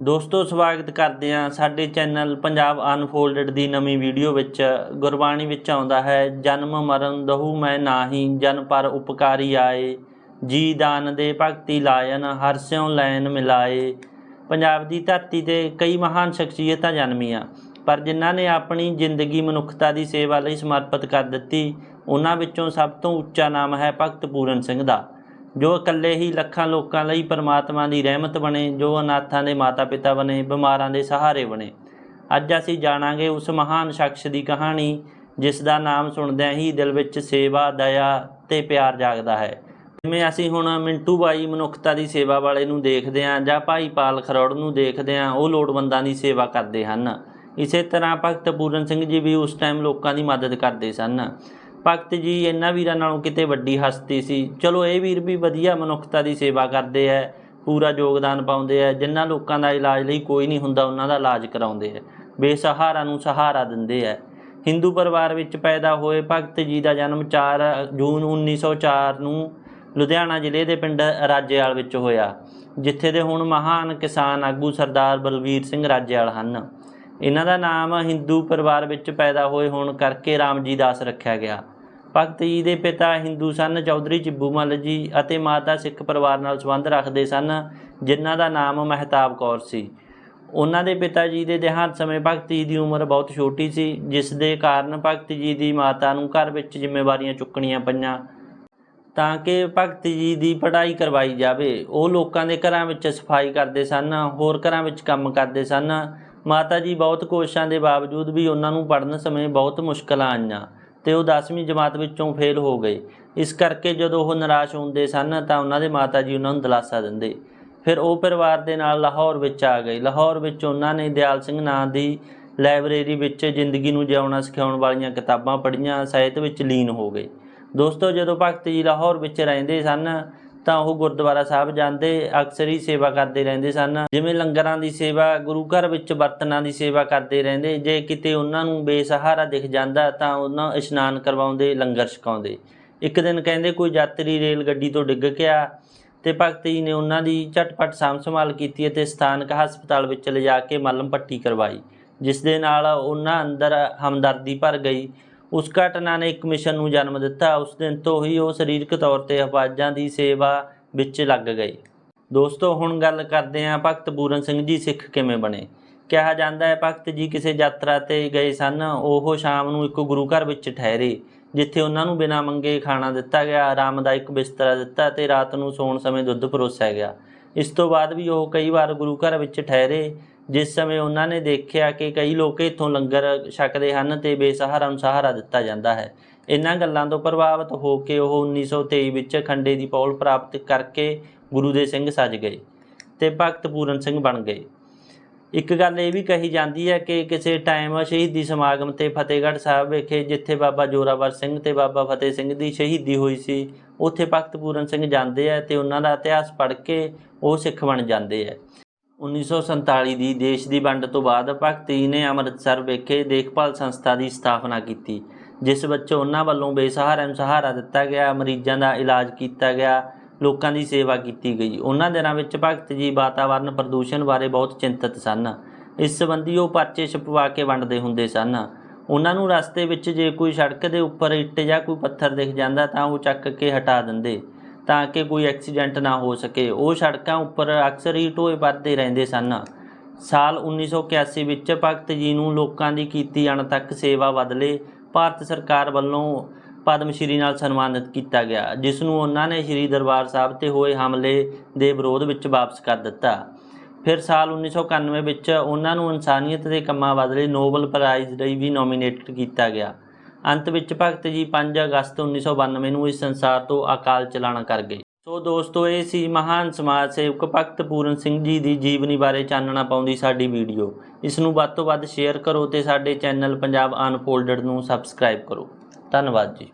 ਦੋਸਤੋ, ਸਵਾਗਤ ਕਰਦੇ ਹਾਂ ਸਾਡੇ ਚੈਨਲ ਪੰਜਾਬ ਅਨਫੋਲਡਡ ਦੀ ਨਵੀਂ ਵੀਡੀਓ ਵਿੱਚ। ਗੁਰਬਾਣੀ ਵਿੱਚ ਆਉਂਦਾ ਹੈ, ਜਨਮ ਮਰਨ ਦਹੂ ਮੈਂ ਨਾਹੀ, ਜਨ ਪਰ ਉਪਕਾਰੀ ਆਏ। ਜੀ ਦਾਨ ਦੇ ਭਗਤੀ ਲਾਇਨ, ਹਰ ਸਿਉ ਲੈਨ ਮਿਲਾਏ। ਪੰਜਾਬ ਦੀ ਧਰਤੀ ਤੇ ਕਈ ਮਹਾਨ ਸ਼ਖਸੀਅਤਾਂ ਜਨਮੀਆਂ, ਪਰ ਜਿਨ੍ਹਾਂ ਨੇ ਆਪਣੀ ਜ਼ਿੰਦਗੀ ਮਨੁੱਖਤਾ ਦੀ ਸੇਵਾ ਲਈ ਸਮਰਪਿਤ ਕਰ ਦਿੱਤੀ, ਉਹਨਾਂ ਵਿੱਚੋਂ ਸਭ ਤੋਂ ਉੱਚਾ ਨਾਮ ਹੈ ਭਗਤ ਪੂਰਨ ਸਿੰਘ ਦਾ। ਜੋ ਇਕੱਲੇ ਹੀ ਲੱਖਾਂ ਲੋਕਾਂ ਲਈ ਪਰਮਾਤਮਾ ਦੀ ਰਹਿਮਤ ਬਣੇ, ਜੋ ਅਨਾਥਾਂ ਦੇ ਮਾਤਾ-ਪਿਤਾ ਬਣੇ, ਬਿਮਾਰਾਂ ਦੇ ਸਹਾਰੇ ਬਣੇ। ਅੱਜ ਅਸੀਂ ਜਾਣਾਂਗੇ ਉਸ ਮਹਾਨ ਸ਼ਖਸ ਦੀ ਕਹਾਣੀ, ਜਿਸ ਦਾ ਨਾਮ ਸੁਣਦਿਆਂ ਹੀ ਦਿਲ ਵਿੱਚ ਸੇਵਾ, ਦਇਆ ਤੇ ਪਿਆਰ ਜਾਗਦਾ ਹੈ। ਜਿਵੇਂ ਅਸੀਂ ਹੁਣ ਮਿੰਟੂ ਬਾਈ ਮਨੁੱਖਤਾ ਦੀ ਸੇਵਾ ਵਾਲੇ ਨੂੰ ਦੇਖਦੇ ਹਾਂ ਜਾਂ ਭਾਈ ਪਾਲ ਖਰੋੜ ਨੂੰ ਦੇਖਦੇ ਹਾਂ, ਉਹ ਲੋੜਵੰਦਾਂ ਦੀ ਸੇਵਾ ਕਰਦੇ ਹਨ। ਇਸੇ ਤਰ੍ਹਾਂ ਭਗਤ ਪੂਰਨ ਸਿੰਘ ਜੀ ਵੀ ਉਸ ਟਾਈਮ ਲੋਕਾਂ ਦੀ ਮਦਦ ਕਰਦੇ ਸਨ। ਭਗਤ ਜੀ, ਇਹਨਾਂ ਵੀਰਾਂ ਨਾਲੋਂ ਕਿਤੇ ਵੱਡੀ ਹਸਤੀ ਸੀ। ਚਲੋ, ਇਹ ਵੀਰ ਵੀ ਵਧੀਆ ਮਨੁੱਖਤਾ ਦੀ ਸੇਵਾ ਕਰਦੇ ਹੈ ਪੂਰਾ ਯੋਗਦਾਨ ਪਾਉਂਦੇ ਹੈ ਜਿਨ੍ਹਾਂ ਲੋਕਾਂ ਦਾ ਇਲਾਜ ਲਈ ਕੋਈ ਨਹੀਂ ਹੁੰਦਾ, ਉਹਨਾਂ ਦਾ ਇਲਾਜ ਕਰਾਉਂਦੇ ਹੈ ਬੇਸਹਾਰਾ ਨੂੰ ਸਹਾਰਾ ਦਿੰਦੇ ਹੈ ਹਿੰਦੂ ਪਰਿਵਾਰ ਵਿੱਚ ਪੈਦਾ ਹੋਏ ਭਗਤ ਜੀ ਦਾ ਜਨਮ 4 ਜੂਨ 1904 ਨੂੰ ਲੁਧਿਆਣਾ ਜ਼ਿਲ੍ਹੇ ਦੇ ਪਿੰਡ ਰਾਜੇਵਾਲ ਵਿੱਚ ਹੋਇਆ, ਜਿੱਥੇ ਦੇ ਹੁਣ ਮਹਾਨ ਕਿਸਾਨ ਆਗੂ ਸਰਦਾਰ ਬਲਵੀਰ ਸਿੰਘ ਰਾਜੇਵਾਲ ਹਨ। ਇਹਨਾਂ ਦਾ ਨਾਮ ਹਿੰਦੂ ਪਰਿਵਾਰ ਵਿੱਚ ਪੈਦਾ ਹੋਏ ਹੋਣ ਕਰਕੇ ਰਾਮ ਜੀ ਦਾਸ ਰੱਖਿਆ ਗਿਆ। ਭਗਤ ਜੀ ਦੇ ਪਿਤਾ ਹਿੰਦੂ ਸਨ ਚੌਧਰੀ ਚਿੱਬੂ ਮੱਲ ਜੀ ਅਤੇ ਮਾਤਾ ਸਿੱਖ ਪਰਿਵਾਰ ਨਾਲ ਸੰਬੰਧ ਰੱਖਦੇ ਸਨ, ਜਿਨ੍ਹਾਂ ਦਾ ਨਾਮ ਮਹਿਤਾਬ ਕੌਰ ਸੀ। ਉਹਨਾਂ ਦੇ ਪਿਤਾ ਜੀ ਦੇ ਦੇਹਾਂਤ ਸਮੇਂ ਭਗਤ ਜੀ ਦੀ ਉਮਰ ਬਹੁਤ ਛੋਟੀ ਸੀ, ਜਿਸ ਦੇ ਕਾਰਨ ਭਗਤ ਜੀ ਦੀ ਮਾਤਾ ਨੂੰ ਘਰ ਵਿੱਚ ਜ਼ਿੰਮੇਵਾਰੀਆਂ ਚੁੱਕਣੀਆਂ ਪਈਆਂ। ਤਾਂ ਕਿ ਭਗਤ ਜੀ ਦੀ ਪੜ੍ਹਾਈ ਕਰਵਾਈ ਜਾਵੇ, ਉਹ ਲੋਕਾਂ ਦੇ ਘਰਾਂ ਵਿੱਚ ਸਫ਼ਾਈ ਕਰਦੇ ਸਨ, ਹੋਰ ਘਰਾਂ ਵਿੱਚ ਕੰਮ ਕਰਦੇ ਸਨ। ਮਾਤਾ ਜੀ ਬਹੁਤ ਕੋਸ਼ਿਸ਼ਾਂ ਦੇ ਬਾਵਜੂਦ ਵੀ ਉਹਨਾਂ ਨੂੰ ਪੜ੍ਹਨ ਸਮੇਂ ਬਹੁਤ ਮੁਸ਼ਕਲਾਂ ਆਈਆਂ। ਤੇ ਉਹ 10ਵੀਂ ਜਮਾਤ ਵਿੱਚੋਂ ਫੇਲ ਹੋ ਗਏ। ਇਸ ਕਰਕੇ ਜਦੋਂ ਉਹ ਨਿਰਾਸ਼ ਹੁੰਦੇ ਸਨ ਤਾਂ ਉਹਨਾਂ ਦੇ ਮਾਤਾ ਜੀ ਉਹਨਾਂ ਨੂੰ ਦਿਲਾਸਾ ਦਿੰਦੇ। ਫਿਰ ਉਹ ਪਰਿਵਾਰ ਦੇ ਨਾਲ ਲਾਹੌਰ ਵਿੱਚ ਆ ਗਏ। ਲਾਹੌਰ ਵਿੱਚ ਉਹਨਾਂ ਨੇ ਦਿਆਲ ਸਿੰਘ ਨਾਂ ਦੀ ਲਾਇਬ੍ਰੇਰੀ ਵਿੱਚ ਜ਼ਿੰਦਗੀ ਨੂੰ ਜਿਉਣਾ ਸਿਖਾਉਣ ਵਾਲੀਆਂ ਕਿਤਾਬਾਂ ਪੜ੍ਹੀਆਂ, ਸਾਹਿਤ ਵਿੱਚ ਲੀਨ ਹੋ ਗਏ। ਦੋਸਤੋ, ਜਦੋਂ ਭਗਤ ਜੀ ਲਾਹੌਰ ਵਿੱਚ ਰਹਿੰਦੇ ਸਨ ਤਾਂ ਉਹ ਗੁਰਦੁਆਰਾ ਸਾਹਿਬ ਜਾਂਦੇ, ਅਕਸਰ ਹੀ ਸੇਵਾ ਕਰਦੇ ਰਹਿੰਦੇ ਸਨ। ਜਿਵੇਂ ਲੰਗਰਾਂ ਦੀ ਸੇਵਾ, ਗੁਰੂ ਘਰ ਵਿੱਚ ਬਰਤਨਾਂ ਦੀ ਸੇਵਾ ਕਰਦੇ ਰਹਿੰਦੇ। ਜੇ ਕਿਤੇ ਉਹਨਾਂ ਨੂੰ ਬੇਸਹਾਰਾ ਦਿਖ ਜਾਂਦਾ, ਤਾਂ ਉਹਨਾਂ ਇਸ਼ਨਾਨ ਕਰਵਾਉਂਦੇ, ਲੰਗਰ ਛਕਾਉਂਦੇ। ਇੱਕ ਦਿਨ ਕਹਿੰਦੇ, ਕੋਈ ਯਾਤਰੀ ਰੇਲ ਗੱਡੀ ਤੋਂ ਡਿੱਗ ਗਿਆ। ਤੇ ਭਗਤ ਜੀ ਨੇ ਉਹਨਾਂ ਦੀ ਝਟਪਟ ਸਾਂਭ ਸੰਭਾਲ ਕੀਤੀ ਅਤੇ ਸਥਾਨਕ ਹਸਪਤਾਲ ਵਿੱਚ ਲਿਜਾ ਕੇ ਮਲਮ ਪੱਟੀ ਕਰਵਾਈ, ਜਿਸ ਦੇ ਨਾਲ ਉਹਨਾਂ ਅੰਦਰ ਹਮਦਰਦੀ ਭਰ ਗਈ। ਉਸ ਘਟਨਾ ਨੇ ਇੱਕ ਮਿਸ਼ਨ ਨੂੰ ਜਨਮ ਦਿੱਤਾ। ਉਸ ਦਿਨ ਤੋਂ ਹੀ ਉਹ ਸਰੀਰਕ ਤੌਰ ਤੇ ਹਫਾਜ਼ਾਂ ਦੀ ਸੇਵਾ ਵਿੱਚ ਲੱਗ ਗਏ ਦੋਸਤੋ, ਹੁਣ ਗੱਲ ਕਰਦੇ ਹਾਂ ਭਗਤ ਪੂਰਨ ਸਿੰਘ ਜੀ ਸਿੱਖ ਕਿਵੇਂ ਬਣੇ? ਕਿਹਾ ਜਾਂਦਾ ਹੈ, ਭਗਤ ਜੀ ਕਿਸੇ ਯਾਤਰਾ ਤੇ ਗਏ ਸਨ। ਉਹ ਸ਼ਾਮ ਨੂੰ ਇੱਕ ਗੁਰੂ ਘਰ ਵਿੱਚ ਠਹਿਰੇ, ਜਿੱਥੇ ਉਹਨਾਂ ਨੂੰ ਬਿਨਾਂ ਮੰਗੇ ਖਾਣਾ ਦਿੱਤਾ ਗਿਆ ਆਰਾਮਦਾਇਕ ਬਿਸਤਰਾ ਦਿੱਤਾ ਤੇ ਰਾਤ ਨੂੰ ਸੌਣ ਸਮੇਂ ਦੁੱਧ ਪਰੋਸਿਆ ਗਿਆ। ਇਸ ਤੋਂ ਬਾਅਦ ਵੀ ਉਹ ਕਈ ਵਾਰ ਗੁਰੂ ਘਰ ਵਿੱਚ ਠਹਿਰੇ। ਜਿਸ ਸਮੇਂ ਉਹਨਾਂ ਨੇ ਦੇਖਿਆ ਕਿ ਕਈ ਲੋਕ ਇੱਥੋਂ ਲੰਗਰ ਛਕਦੇ ਹਨ ਤੇ ਬੇਸਹਾਰਾ ਨੂੰ ਸਹਾਰਾ ਦਿੱਤਾ ਜਾਂਦਾ ਹੈ। ਇਹਨਾਂ ਗੱਲਾਂ ਤੋਂ ਪ੍ਰਭਾਵਿਤ ਹੋ ਕੇ ਉਹ 1923 ਵਿੱਚ ਖੰਡੇ ਦੀ ਪੌਲ ਪ੍ਰਾਪਤ ਕਰਕੇ ਗੁਰੂ ਦੇ ਸਿੰਘ ਸਜ ਗਏ ਤੇ ਭਗਤ ਪੂਰਨ ਸਿੰਘ ਬਣ ਗਏ। ਇੱਕ ਗੱਲ ਇਹ ਵੀ ਕਹੀ ਜਾਂਦੀ ਹੈ ਕਿ ਕਿਸੇ ਟਾਈਮ ਸ਼ਹੀਦੀ ਸਮਾਗਮ ਤੇ ਫਤਿਹਗੜ੍ਹ ਸਾਹਿਬ ਵਿਖੇ ਜਿੱਥੇ ਬਾਬਾ ਜੋਰਾਵਰ ਸਿੰਘ ਤੇ ਬਾਬਾ ਫਤਿਹ ਸਿੰਘ ਦੀ ਸ਼ਹੀਦੀ ਹੋਈ ਸੀ, ਉੱਥੇ ਭਗਤ ਪੂਰਨ ਸਿੰਘ ਜਾਂਦੇ ਆ ਤੇ ਉਹਨਾਂ ਦਾ ਇਤਿਹਾਸ ਪੜ੍ਹ ਕੇ ਉਹ ਸਿੱਖ ਬਣ ਜਾਂਦੇ ਆ। 1947 ਦੀ ਦੇਸ਼ ਦੀ ਵੰਡ ਤੋਂ ਬਾਅਦ ਭਗਤ ਜੀ ਨੇ ਅੰਮ੍ਰਿਤਸਰ ਵਿਖੇ ਦੇਖਭਾਲ ਸੰਸਥਾ ਦੀ ਸਥਾਪਨਾ ਕੀਤੀ, ਜਿਸ ਵਿੱਚ ਉਹਨਾਂ ਵੱਲੋਂ ਬੇਸਹਾਰਾ ਨੂੰ ਸਹਾਰਾ ਦਿੱਤਾ ਗਿਆ, ਮਰੀਜ਼ਾਂ ਦਾ ਇਲਾਜ ਕੀਤਾ ਗਿਆ, ਲੋਕਾਂ ਦੀ ਸੇਵਾ ਕੀਤੀ ਗਈ। ਉਹਨਾਂ ਦਿਨਾਂ ਵਿੱਚ ਭਗਤ ਜੀ ਵਾਤਾਵਰਣ ਪ੍ਰਦੂਸ਼ਣ ਬਾਰੇ ਬਹੁਤ ਚਿੰਤਤ ਸਨ। ਇਸ ਸੰਬੰਧੀ ਉਹ ਪਰਚੇ ਛਪਵਾ ਕੇ ਵੰਡਦੇ ਹੁੰਦੇ ਸਨ। ਉਹਨਾਂ ਨੂੰ ਰਸਤੇ ਵਿੱਚ ਜੇ ਕੋਈ ਸੜਕ ਦੇ ਉੱਪਰ ਇੱਟ ਜਾਂ ਕੋਈ ਪੱਥਰ ਦਿਖ ਜਾਂਦਾ ਤਾਂ ਉਹ ਚੱਕ ਕੇ ਹਟਾ ਦਿੰਦੇ। ਤਾਂ ਕਿ ਕੋਈ ਐਕਸੀਡੈਂਟ ਨਾ ਹੋ ਸਕੇ। ਉਹ ਸੜਕਾਂ ਉੱਪਰ ਅਕਸਰ ਹੀ ਢੋਏ ਵੱਧਦੇ ਰਹਿੰਦੇ ਸਨ। ਸਾਲ 1981 ਵਿੱਚ ਭਗਤ ਜੀ ਨੂੰ ਲੋਕਾਂ ਦੀ ਕੀਤੀ ਅਣਥੱਕ ਸੇਵਾ ਬਦਲੇ ਭਾਰਤ ਸਰਕਾਰ ਵੱਲੋਂ ਪਦਮ ਸ਼੍ਰੀ ਨਾਲ ਸਨਮਾਨਿਤ ਕੀਤਾ ਗਿਆ, ਜਿਸ ਨੂੰ ਉਹਨਾਂ ਨੇ ਸ਼੍ਰੀ ਦਰਬਾਰ ਸਾਹਿਬ ਤੇ ਹੋਏ ਹਮਲੇ ਦੇ ਵਿਰੋਧ ਵਿੱਚ ਵਾਪਸ ਕਰ ਦਿੱਤਾ। ਫਿਰ ਸਾਲ 1991 ਵਿੱਚ ਉਹਨਾਂ ਨੂੰ ਇਨਸਾਨੀਅਤ ਦੇ ਕੰਮਾਂ ਬਦਲੇ ਨੋਬਲ ਪ੍ਰਾਈਜ਼ ਲਈ ਵੀ ਨੋਮੀਨੇਟ ਕੀਤਾ ਗਿਆ। ਅੰਤ ਵਿੱਚ ਭਗਤ ਜੀ 5 ਅਗਸਤ 1992 ਨੂੰ ਇਸ ਸੰਸਾਰ ਤੋਂ ਅਕਾਲ ਚਲਾਣਾ ਕਰ ਗਏ। ਸੋ ਦੋਸਤੋ, ਇਹ ਸੀ ਮਹਾਨ ਸਮਾਜ ਸੇਵਕ ਭਗਤ ਪੂਰਨ ਸਿੰਘ ਜੀ ਦੀ ਜੀਵਨੀ ਬਾਰੇ ਚਾਨਣਾ ਪਾਉਂਦੀ ਸਾਡੀ ਵੀਡੀਓ। ਇਸ ਨੂੰ ਵੱਧ ਤੋਂ ਵੱਧ ਸ਼ੇਅਰ ਕਰੋ ਤੇ ਸਾਡੇ ਚੈਨਲ ਪੰਜਾਬ ਅਨਫੋਲਡਡ ਨੂੰ ਸਬਸਕ੍ਰਾਈਬ ਕਰੋ। ਧੰਨਵਾਦ ਜੀ।